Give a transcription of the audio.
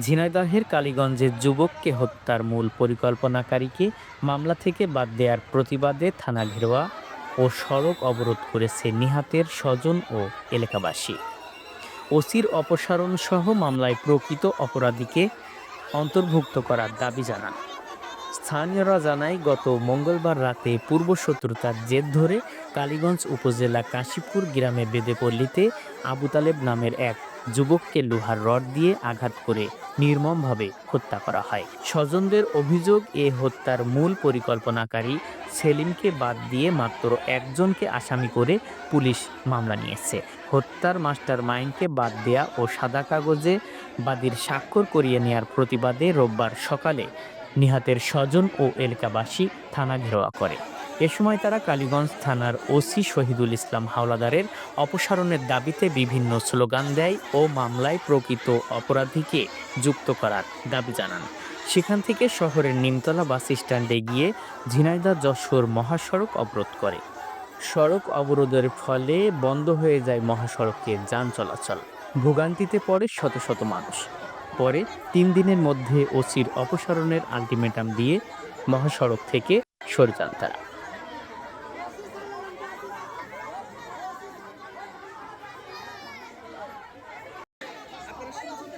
ঝিনাইদহের কালীগঞ্জের যুবককে হত্যার মূল পরিকল্পনাকারীকে মামলা থেকে বাদ দেওয়ার প্রতিবাদে থানা ঘেরোয়া ও সড়ক অবরোধ করেছে নিহাতের স্বজন ও এলাকাবাসী। ওসির অপসারণ সহ মামলায় প্রকৃত অপরাধীকে অন্তর্ভুক্ত করার দাবি জানান। স্থানীয়রা জানায়, গত মঙ্গলবার রাতে পূর্ব শত্রুতার জেদ ধরে কালীগঞ্জ উপজেলা কাশীপুর গ্রামে বেদেপল্লীতে আবু তালেব নামের এক যুবককে লোহার রড দিয়ে আঘাত করে নির্মমভাবে হত্যা করা হয়। স্বজনদের অভিযোগ, এ হত্যার মূল পরিকল্পনাকারী সেলিমকে বাদ দিয়ে মাত্র একজনকে আসামি করে পুলিশ মামলা নিয়েছে। হত্যার মাস্টার মাইন্ডকে বাদ দেয়া ও সাদা কাগজে বাদীর স্বাক্ষর করিয়ে নেয়ার প্রতিবাদে রোববার সকালে নিহাতের স্বজন ও এলাকাবাসী থানা ঘেরোয়া করে। এ সময় তারা কালীগঞ্জ থানার ওসি শহীদুল ইসলাম হাওলাদারের অপসারণের দাবিতে বিভিন্ন স্লোগান দেয় ও মামলায় প্রকৃত অপরাধীকে যুক্ত করার দাবি জানান। সেখান থেকে শহরের নিমতলা বাস স্ট্যান্ডে গিয়ে ঝিনাইদহ যশোর মহাসড়ক অবরোধ করে। সড়ক অবরোধের ফলে বন্ধ হয়ে যায় মহাসড়কে যান চলাচল। ভোগান্তিতে পড়ে শত শত মানুষ। পরে তিন দিনের মধ্যে ওসির অপসারণের আলটিমেটাম দিয়ে মহাসড়ক থেকে সরে যান তারা।